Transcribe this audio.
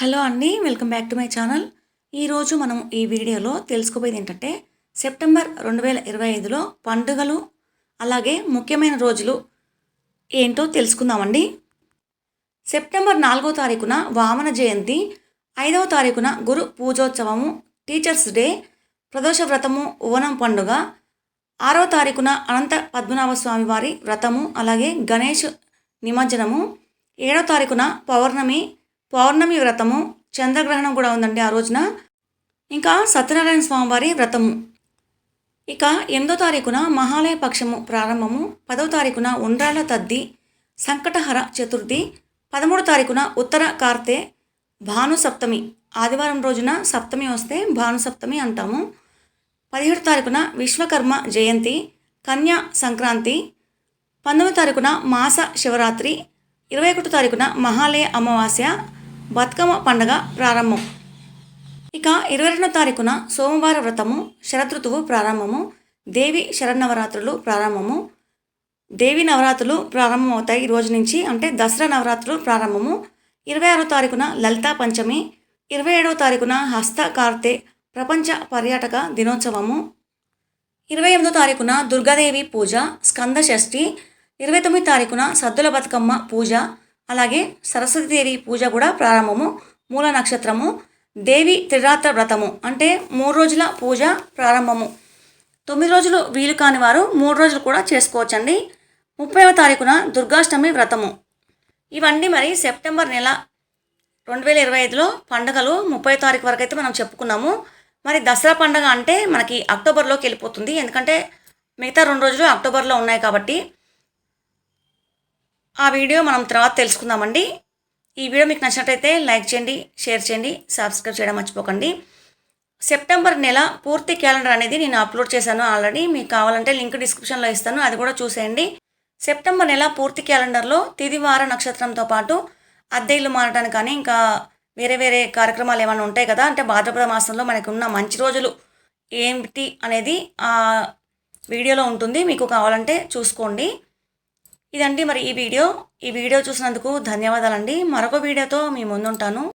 Hello అండి welcome back to my channel. ఈరోజు మనం ఈ వీడియోలో తెలుసుకోబోయేది ఏంటంటే సెప్టెంబర్ రెండు వేల ఇరవై ఐదులో పండుగలు అలాగే ముఖ్యమైన రోజులు ఏంటో తెలుసుకుందామండి. సెప్టెంబర్ నాలుగో తారీఖున వామన జయంతి ఐదవ తారీఖున గురు పూజోత్సవము టీచర్స్ డే ప్రదోష వ్రతము ఓనం పండుగ ఆరవ తారీఖున అనంత పద్మనాభ స్వామి వారి వ్రతము అలాగే గణేష్ నిమజ్జనము ఏడవ తారీఖున పౌర్ణమి పౌర్ణమి వ్రతము చంద్రగ్రహణం కూడా ఉందండి ఆ రోజున. ఇంకా సత్యనారాయణ స్వామివారి వ్రతము. ఇక ఎనిమిదో తారీఖున మహాలయ పక్షము ప్రారంభము. పదవ తారీఖున ఉండ్రాల తద్ది సంకటహర చతుర్థి. పదమూడు తారీఖున ఉత్తర కార్తె భాను సప్తమి ఆదివారం రోజున సప్తమి వస్తే భాను సప్తమి అంటాము. పదిహేడు తారీఖున విశ్వకర్మ జయంతి కన్యా సంక్రాంతి. పంతొమ్మిది తారీఖున మాస శివరాత్రి. ఇరవై ఒకటో తారీఖున మహాలయ అమావాస్య. బతుకమ్మ పండగ ప్రారంభం. ఇక ఇరవై రెండో తారీఖున సోమవార వ్రతము శరదృతువు ప్రారంభము దేవి శరన్నవరాత్రులు ప్రారంభము. దేవి నవరాత్రులు ప్రారంభమవుతాయి ఈ రోజు నుంచి అంటే దసరా నవరాత్రులు ప్రారంభము. ఇరవై ఆరో తారీఖున లలితా పంచమి ఇరవై ఏడవ తారీఖున హస్త కార్తె ప్రపంచ పర్యాటక దినోత్సవము. ఇరవై ఎనిమిదో తారీఖున దుర్గాదేవి పూజ స్కంద షష్ఠి. ఇరవై తొమ్మిది తారీఖున సద్దుల బతుకమ్మ పూజ అలాగే సరస్వతీదేవి పూజ కూడా ప్రారంభము. మూల నక్షత్రము దేవి త్రిరాత్ర వ్రతము అంటే మూడు రోజుల పూజ ప్రారంభము. తొమ్మిది రోజులు వీలు కాని వారు మూడు రోజులు కూడా చేసుకోవచ్చండి. ముప్పైవ తారీఖున దుర్గాష్టమి వ్రతము. ఇవన్నీ మరి సెప్టెంబర్ నెల రెండు వేల ఇరవై ఐదులో పండుగలు ముప్పై తారీఖు వరకు అయితే మనం చెప్పుకున్నాము. మరి దసరా పండుగ అంటే మనకి అక్టోబర్లోకి వెళ్ళిపోతుంది. ఎందుకంటే మిగతా రెండు రోజులు అక్టోబర్లో ఉన్నాయి కాబట్టి ఆ వీడియో మనం తర్వాత తెలుసుకుందామండి. ఈ వీడియో మీకు నచ్చినట్టయితే లైక్ చేయండి షేర్ చేయండి సబ్స్క్రైబ్ చేయడం మర్చిపోకండి. సెప్టెంబర్ నెల పూర్తి క్యాలెండర్ అనేది నేను అప్లోడ్ చేశాను ఆల్రెడీ. మీకు కావాలంటే లింక్ డిస్క్రిప్షన్లో ఇస్తాను అది కూడా చూసేయండి. సెప్టెంబర్ నెల పూర్తి క్యాలెండర్లో తిదివార నక్షత్రంతో పాటు అద్దె ఇల్లు మారడానికి కానీ ఇంకా వేరే వేరే కార్యక్రమాలు ఏమైనా ఉంటాయి కదా అంటే భాద్రపద మాసంలో మనకు ఉన్న మంచి రోజులు ఏమిటి అనేది ఆ వీడియోలో ఉంటుంది. మీకు కావాలంటే చూసుకోండి. ఇదండి మరి ఈ వీడియో. ఈ వీడియో చూసినందుకు ధన్యవాదాలండి. మరొక వీడియోతో మీ ముందుంటాను.